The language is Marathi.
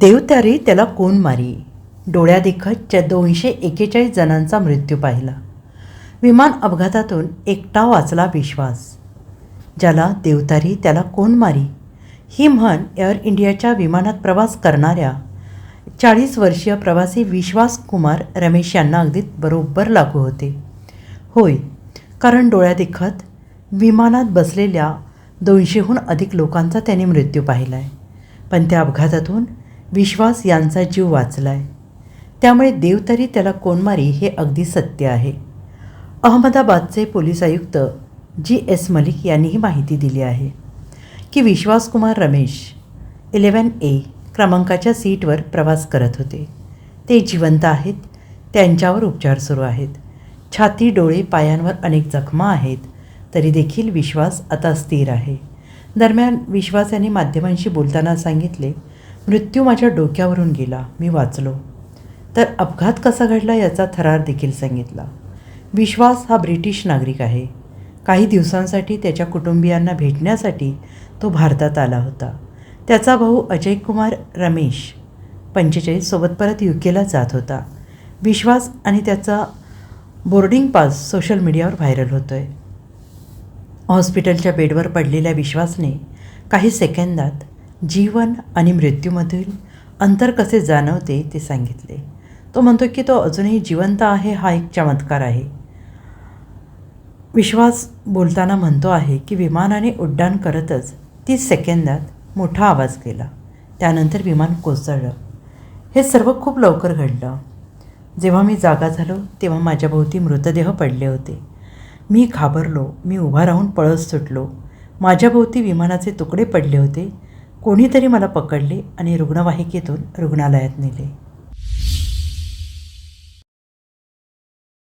देवत्यारी त्याला कोण मारी? डोळ्यादेखतच्या दोनशे एकेचाळीस जणांचा मृत्यू पाहिला. विमान अपघातातून एकटा वाचला विश्वास. ज्याला देवतारी त्याला कोण मारी? ही म्हण एअर इंडियाच्या विमानात प्रवास करणाऱ्या चाळीस वर्षीय प्रवासी विश्वास कुमार रमेश यांना अगदी बरोबर लागू होते. होय कारण डोळ्यादेखत विमानात बसलेल्या दोनशेहून अधिक लोकांचा त्याने मृत्यू पाहिला आहे पण त्या अपघातातून विश्वास यांचा जीव वाचला आहे त्यामुळे देव तरी त्याला कोणमारी हे अगदी सत्य आहे. अहमदाबादचे पोलीस आयुक्त जी एस मलिक यांनी ही माहिती दिली आहे की विश्वासकुमार रमेश इलेवन ए क्रमांकाच्या सीटवर प्रवास करत होते. ते जिवंत आहेत त्यांच्यावर उपचार सुरू आहेत. छाती डोळे पायांवर अनेक जखमा आहेत तरी देखील विश्वास आता स्थिर आहे. दरम्यान विश्वास यांनी माध्यमांशी बोलताना सांगितले मृत्यू माझ्या डोक्यावरून गेला. मी वाचलो. तर अपघात कसा घडला याचा थरार देखील सांगितला. विश्वास हा ब्रिटिश नागरिक आहे. काही दिवसांसाठी त्याच्या कुटुंबियांना भेटण्यासाठी तो भारतात आला होता. त्याचा भाऊ अजय कुमार रमेश पंचेचाळीससोबत परत यू केला जात होता. विश्वास आणि त्याचा बोर्डिंग पास सोशल मीडियावर व्हायरल होतो आहे हॉस्पिटलच्या बेडवर पडलेल्या विश्वासने काही सेकंदात जीवन आणि मृत्यूमधील अंतर कसे जाणवते ते सांगितले. तो म्हणतो की तो अजूनही जिवंत आहे हा एक चमत्कार आहे. विश्वास बोलताना म्हणतो आहे की विमानाने उड्डाण करतच तीस सेकंदात मोठा आवाज केला. त्यानंतर विमान कोसळलं. हे सर्व खूप लवकर घडलं. जेव्हा मी जागा झालो तेव्हा माझ्याभोवती मृतदेह पडले होते. मी घाबरलो मी उभा राहून पळस सुटलो. माझ्याभोवती विमानाचे तुकडे पडले होते. कोणीतरी मला पकडले आणि रुग्णवाहिकेतून रुग्णालयात नेले.